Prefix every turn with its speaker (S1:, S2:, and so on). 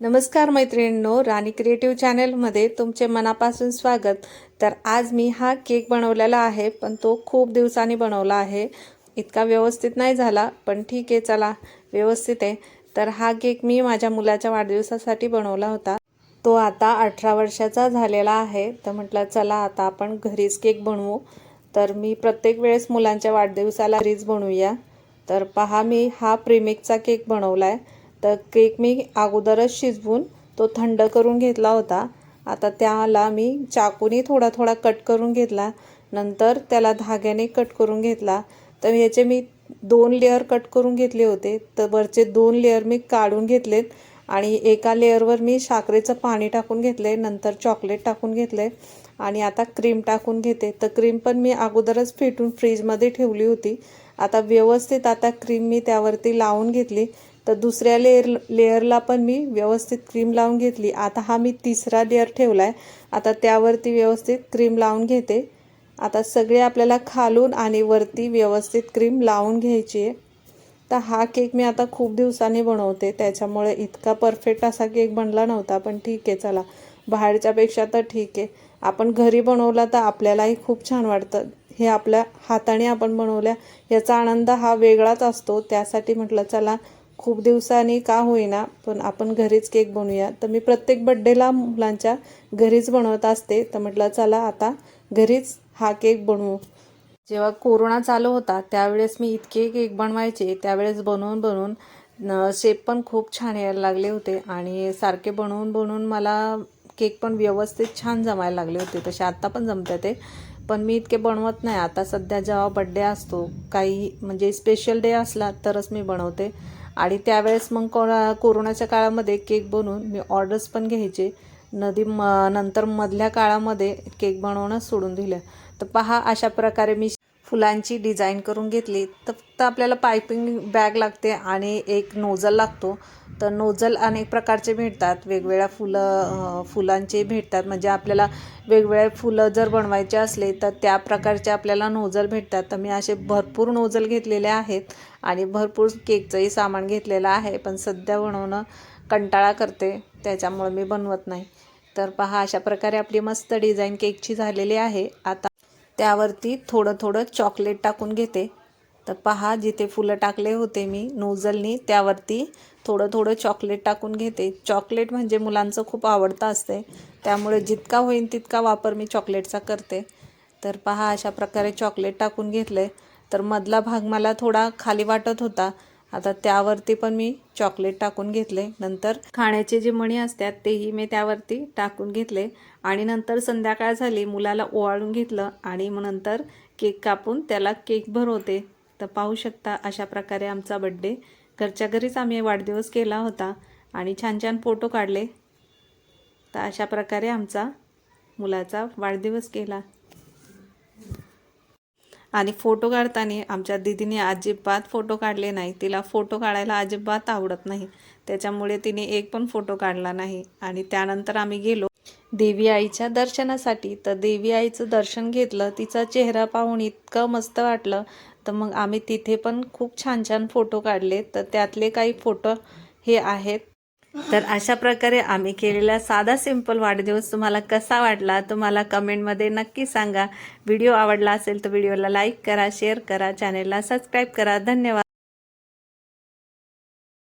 S1: नमस्कार मैत्रिणींनो राणी क्रिएटिव्ह चॅनलमध्ये तुमचे मनापासून स्वागत. तर आज मी हा केक बनवलेला आहे पण तो खूप दिवसांनी बनवला आहे. इतका व्यवस्थित नाही झाला पण ठीक आहे चला व्यवस्थित आहे. तर हा केक मी माझ्या मुलाच्या वाढदिवसासाठी बनवला होता. तो आता अठरा वर्षाचा झालेला आहे. तर म्हटलं चला आता आपण घरीच केक बनवू. तर मी प्रत्येक वेळेस मुलांच्या वाढदिवसाला घरीच बनवूया. तर पहा मी हा प्रीमिक्सचा केक बनवला आहे तर केक मी अगोदरच शिजवून तो थंड करून घेतला होता. आता त्याला मी चाकूनी थोडा थोडा कट करून घेतला. नंतर त्याला धाग्याने कट करून घेतला. तर ह्याचे मी दोन लेअर कट करून घेतले होते. तर वरचे दोन लेअर मी काढून घेतलेत आणि एका लेअरवर मी साखरेचं पाणी टाकून घेतले नंतर चॉकलेट टाकून घेतले आणि आता क्रीम टाकून घेते. तर क्रीम पण मी अगोदरच फेटून फ्रीजमध्ये ठेवली होती. आता व्यवस्थित आता क्रीम मी त्यावरती लावून घेतली. तर दुसऱ्या लेअर लेअरला पण मी व्यवस्थित क्रीम लावून घेतली. आता हा मी तिसरा लेअर ठेवला आहे आता त्यावरती व्यवस्थित क्रीम लावून घेते. आता सगळे आपल्याला खालून आणि वरती व्यवस्थित क्रीम लावून घ्यायची आहे. तर हा केक मी आता खूप दिवसांनी बनवते. त्याच्यामुळे इतका परफेक्ट असा केक बनला नव्हता पण ठीक आहे चला. बाहेरच्यापेक्षा तर ठीक आहे. आपण घरी बनवला तर आपल्यालाही खूप छान वाटतं. हे आपल्या हाताने आपण बनवल्या याचा आनंद हा वेगळाच असतो. त्यासाठी म्हटलं चला खूप दिवसांनी का होईना पण आपण घरीच केक बनवूया. तर मी प्रत्येक बड्डेला मुलांच्या घरीच बनवत असते. तर म्हटलं चला आता घरीच हा केक बनवू. जेव्हा कोरोना चालू होता त्यावेळेस मी इतके केक बनवायचे. त्यावेळेस बनवून बनवून शेप पण खूप छान यायला लागले होते. आणि सारखे बनवून बनवून मला केक पण व्यवस्थित छान जमायला लागले होते. तसे आत्ता पण जमते ते. पण मी इतके बनवत नाही. आता सध्या जेव्हा बड्डे असतो काही म्हणजे स्पेशल डे असला तरच मी बनवते. आणि त्यावेळेस मग कोणा कोरोनाच्या काळामध्ये केक बनवून मी ऑर्डर्स पण घ्यायचे. नदी म नंतर मधल्या काळामध्ये केक बनवणं सोडून दिलं. तर पहा अशा प्रकारे मी फुलांची डिझाईन करून घेतली तर फक्त आपल्याला पायपिंग बॅग लागते आणि एक नोजल लागतो. तर नोजल अनेक प्रकारचे भेटतात. वेगवेगळ्या फुलं फुलांचे भेटतात. म्हणजे आपल्याला वेगवेगळे फुलं जर बनवायचे असले तर त्या प्रकारचे आपल्याला नोजल भेटतात. तर मी असे भरपूर नोजल घेतलेले आहेत आणि भरपूर केकचंही सामान घेतलेलं आहे पण सध्या बनवणं कंटाळा करते. त्याच्यामुळे मी बनवत नाही. तर पहा अशा प्रकारे आपली मस्त डिझाईन केकची झालेली आहे. आता त्यावरती थोडं थोडं चॉकलेट टाकून घेते. तर पहा जिथे फुलं टाकले होते मी नोझलनी त्यावरती थोडं थोडं चॉकलेट टाकून घेते. चॉकलेट म्हणजे मुलांचं खूप आवडतं असते. त्यामुळे जितका होईल तितका वापर मी चॉकलेटचा करते. तर पहा अशा प्रकारे चॉकलेट टाकून घेतलं. आहे तर मधला भाग मला थोडा खाली वाटत होता. आता त्यावरती पण मी चॉकलेट टाकून घेतले. नंतर खाण्याचे जे मणी असतात तेही मी त्यावरती टाकून घेतले. आणि नंतर संध्याकाळ झाली मुलाला ओवाळून घेतलं आणि मग नंतर केक कापून त्याला केक भरवते. तर पाहू शकता अशा प्रकारे आमचा बड्डे घरच्या घरीच आम्ही वाढदिवस केला होता आणि छान छान फोटो काढले. तर अशा प्रकारे आमचा मुलाचा वाढदिवस केला. आणि फोटो काढताना आमच्या दिदीने अजिबात फोटो काढले नाही. तिला फोटो काढायला अजिबात आवडत नाही. त्याच्यामुळे तिने एक पण फोटो काढला नाही. आणि त्यानंतर आम्ही गेलो देवी आईच्या दर्शनासाठी. तर देवी आईचं दर्शन घेतलं. तिचा चेहरा पाहून इतकं मस्त वाटलं. तर मग आम्ही तिथे पण खूप छान छान फोटो काढले. तर त्यातले काही फोटो हे आहेत. तर अशा प्रकारे आम्ही केलेला साधा सिंपल वाढदिवस तुम्हाला कसा वाटला तुम्हाला कमेंटमध्ये नक्की सांगा. व्हिडिओ आवडला असेल तर व्हिडिओला लाईक करा शेअर करा चॅनेलला सबस्क्राईब करा. धन्यवाद.